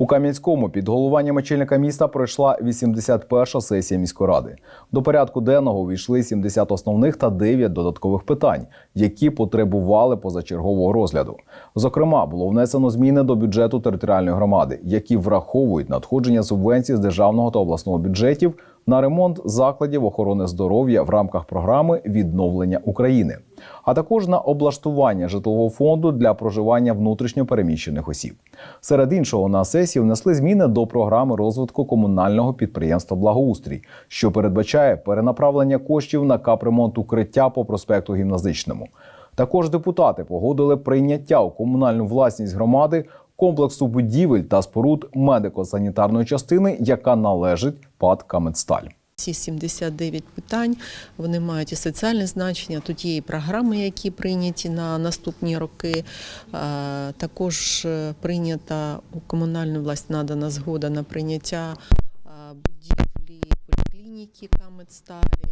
У Кам'янському під головуванням очільника міста пройшла 81-ша сесія міської ради. До порядку денного увійшли 70 основних та 9 додаткових питань, які потребували позачергового розгляду. Зокрема, було внесено зміни до бюджету територіальної громади, які враховують надходження субвенцій з державного та обласного бюджетів на ремонт закладів охорони здоров'я в рамках програми відновлення України, а також на облаштування житлового фонду для проживання внутрішньо переміщених осіб. Серед іншого на сесії внесли зміни до програми розвитку комунального підприємства Благоустрій, що передбачає перенаправлення коштів на капремонт укриття по проспекту Гімназичному. Також депутати погодили прийняття у комунальну власність громади комплексу будівель та споруд медико-санітарної частини, яка належить ПАД «Камедсталь». Ці 79 питань вони мають і соціальне значення. Тут є і програми, які прийняті на наступні роки. Е, Також е, прийнята у комунальну власть надана згода на прийняття е, будівлі поліклініки Камедсталі,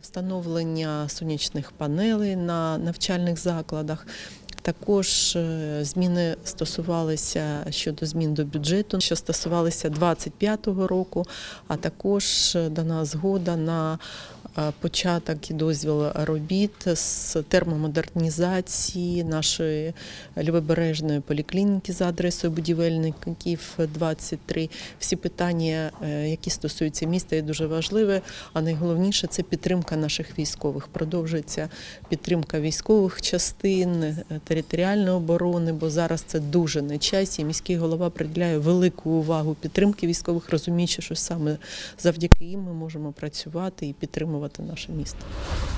встановлення сонячних панелей на навчальних закладах. Також е, зміни стосувалися щодо змін до бюджету, що стосувалися 25-го року, а також е, дана згода на е, початок і дозвіл робіт з термомодернізації нашої лівобережної поліклініки за адресою будівельників 23. Всі питання, які стосуються міста, є дуже важливі. А найголовніше це підтримка наших військових. Продовжується підтримка військових частин, е, територіальної оборони, бо зараз це дуже на часі. Міський голова приділяє велику увагу підтримки військових, розуміючи, що саме завдяки їм ми можемо працювати і підтримувати наше місто.